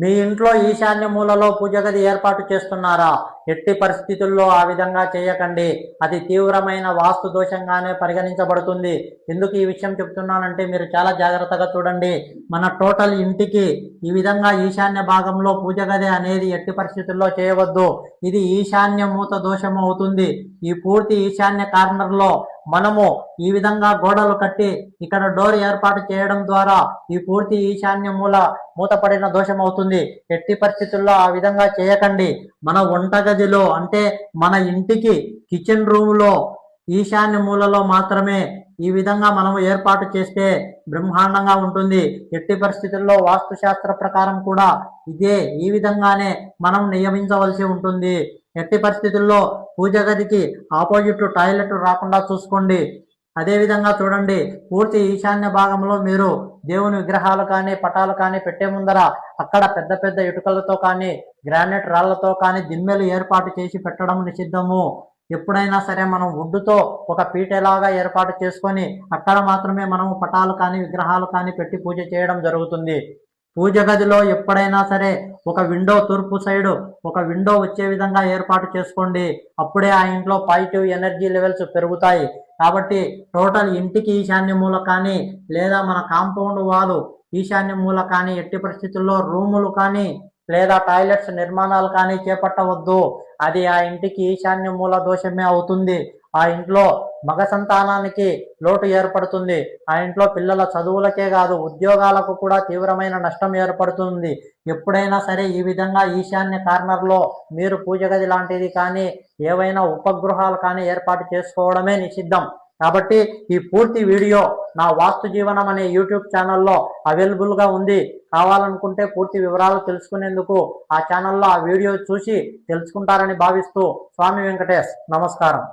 మీ ఇంట్లో ఈశాన్య మూలలో పూజ గది ఏర్పాటు చేస్తున్నారా? ఎట్టి పరిస్థితుల్లో ఆ విధంగా చేయకండి. అది తీవ్రమైన వాస్తు దోషంగానే పరిగణించబడుతుంది. ఎందుకు ఈ విషయం చెప్తున్నానంటే మీరు చాలా జాగ్రత్తగా చూడండి. మన టోటల్ ఇంటికి ఈ విధంగా ఈశాన్య భాగంలో పూజ గది అనేది ఎట్టి పరిస్థితుల్లో చేయవద్దు. ఇది ఈశాన్య మూత దోషం అవుతుంది. ఈ పూర్తి ఈశాన్య కార్నర్లో మనము ఈ విధంగా గోడలు కట్టి ఇక్కడ డోర్ ఏర్పాటు చేయడం ద్వారా ఈ పూర్తి ఈశాన్య మూల మూతపడిన దోషం అవుతుంది ఎట్టి పరిస్థితుల్లో ఆ విధంగా చేయకండి. మన వంటగదిలో అంటే మన ఇంటికి కిచెన్ రూమ్లో ఈశాన్య మూలలో మాత్రమే ఈ విధంగా మనం ఏర్పాటు చేస్తే బ్రహ్మాండంగా ఉంటుంది. ఎట్టి పరిస్థితుల్లో వాస్తుశాస్త్ర ప్రకారం కూడా ఇదే ఈ విధంగానే మనం నియమించవలసి ఉంటుంది. ఎట్టి పరిస్థితుల్లో పూజ గదికి ఆపోజిట్ టాయిలెట్ రాకుండా చూసుకోండి. అదేవిధంగా చూడండి పూర్తి ఈశాన్య భాగంలో మీరు దేవుని విగ్రహాలు కానీ పటాలు కానీ పెట్టే ముందర అక్కడ పెద్ద పెద్ద ఇటుకలతో కానీ గ్రానైట్ రాళ్ళతో కానీ దిమ్మెలు ఏర్పాటు చేసి పెట్టడం నిషిద్ధము. ఎప్పుడైనా సరే మనం వుడ్డుతో ఒక పీటలాగా ఏర్పాటు చేసుకొని అక్కడ మాత్రమే మనం పటాలు కానీ విగ్రహాలు కానీ పెట్టి పూజ చేయడం జరుగుతుంది. పూజ గదిలో ఎప్పుడైనా సరే ఒక విండో తూర్పు సైడ్ ఒక విండో వచ్చే విధంగా ఏర్పాటు చేసుకోండి. అప్పుడే ఆ ఇంట్లో పాజిటివ్ ఎనర్జీ లెవెల్స్ పెరుగుతాయి. కాబట్టి టోటల్ ఇంటికి ఈశాన్య మూల కానీ లేదా మన కాంపౌండ్ వాలు ఈశాన్య మూల కానీ ఎట్టి పరిస్థితుల్లో రూములు కానీ లేదా టాయిలెట్స్ నిర్మాణాలు కానీ చేపట్టవద్దు. అది ఆ ఇంటికి ఈశాన్య మూల దోషమే అవుతుంది. ఆ ఇంట్లో మగ సంతానానికి లోటు ఏర్పడుతుంది. ఆ ఇంట్లో పిల్లల చదువులకే కాదు ఉద్యోగాలకు కూడా తీవ్రమైన నష్టం ఏర్పడుతుంది. ఎప్పుడైనా సరే ఈ విధంగా ఈశాన్య కార్నర్లో మీరు పూజ గది లాంటిది కానీ ఏవైనా ఉపగృహాలు కానీ ఏర్పాటు చేసుకోవడమే నిషిద్ధం. కాబట్టి ఈ పూర్తి వీడియో నా వాస్తు జీవనం అనే యూట్యూబ్ ఛానల్లో అవైలబుల్గా ఉంది. కావాలనుకుంటే పూర్తి వివరాలు తెలుసుకునేందుకు ఆ ఛానల్లో ఆ వీడియో చూసి తెలుసుకుంటారని భావిస్తూ స్వామి వెంకటేష్ నమస్కారం.